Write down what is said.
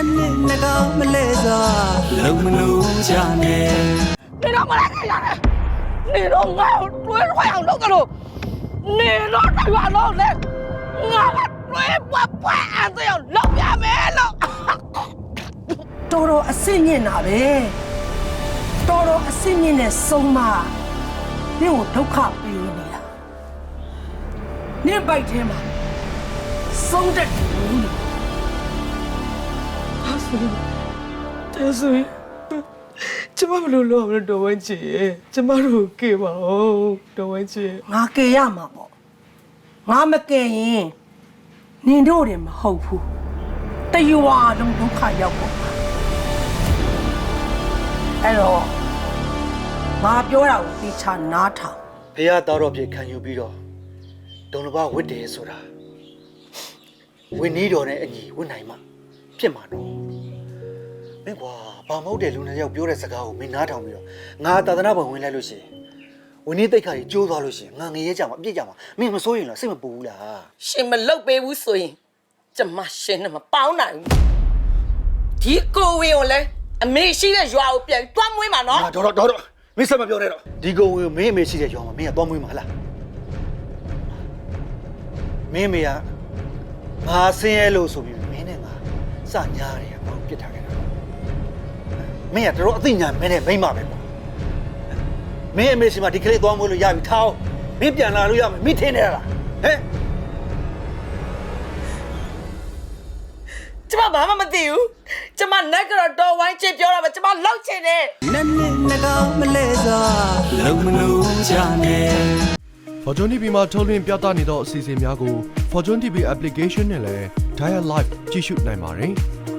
လက်နဲ့နှကောင်မလဲစွာလုံမလို့ချာနေနေတော့မလဲခဲ့ရတယ်နေတော့ငါ့ကိုတွဲခွဲအောင်လုပ်ကလို့နေတော့တွဲလို့လဲငါကတွဲပွပွအန်စရလောက်ရမယ်လို့တော်တော်အဆင်မြင့်တာပဲတော်တော်အဆင်မြင့်နဲ့ဆုံးမနင့်ကိုဒုက္ခပေးနေတာနင့်ပိုက်ထဲမှာဆုံးတဲ့လူလို့ တဲဆိုရင်ကျမဘယ်လိုလုပ်ရမလဲတော်ဝင်ချေကျမတို့ကေပါဦးတော်ဝင်ချေငါကေရမှာပေါ့ငါမကေရင်နင်တို့တွေမဟုတ်ဘူးတယွာလုံးဒုက္ခရောက်ပေါ့အဲ့တော့ငါပြောတာကိုသိချနားထောင်ဘုရားတော်တော်ဖြစ်ခံယူပြီးတော့ဒုံလဘဝတ်တယ်ဆိုတာဝင်းနီးတော်နဲ့အညီဝတ်နိုင်မှာဖြစ်မှာတော့ မင်းကွာဘာမဟုတ်တဲ့လူနှစ်ယောက်ပြောတဲ့စကားကိုမင်းနားထောင်ပြီးတော့ငါသာသနာ့ဘဝင်ဝင်လိုက်လို့ရှိရင်ဝင်းနီးတိတ်ခါကြီးကျိုးသွားလို့ရှိရင်ငါငရဲကြမှာအပြစ်ကြမှာမင်းမစိုးရင်လားစိတ်မပူဘူးလားရှင်မလုတ်ပေးဘူးဆိုရင်ကျမရှင်နဲ့မပေါင်းနိုင်ဘူးဒီကိုဝင်းကိုလည်းအမေရှိတဲ့ရွာကိုပြန်တွားမွေးမှာနော် ဟာတော့တော့တော့မင်းစက်မပြောနဲ့တော့ဒီကုံဝင်မင်းအမေရှိတဲ့ရောင်မှာမင်းကသွားမွေးမှာလားမင်းအမေကငါဆင်းရဲလို့ဆိုပြီးမင်းနဲ့ငါစညာတယ်ဘာပြစ်ထားခဲ့တာ မင်းကတော်တော်အသိဉာဏ်မင်းနဲ့မိမ့်ပါပဲပေါ့မင်းအမေရှိမှဒီကလေးသွားမွေးလို့ရပြီထားအောင်မင်းပြန်လာလို့ရမယ်မိထင်းနေလားဟဲ့ကျမဘာမှမသိဘူးကျမနက်ကတော့တော်ဝိုင်းချစ်ပြောတာပဲကျမလောက်ချင်တယ်နဲ့နဲ့နှကောင်မလဲစွာလုံမလို့ချနဲ့ Fortune TV မှာထုတ်လွှင့်ပြသနေသောအစီအစဉ်များကို Fortune TV application နဲ့လည်း Dial Live ကြည့်ရှုနိုင်ပါတယ်။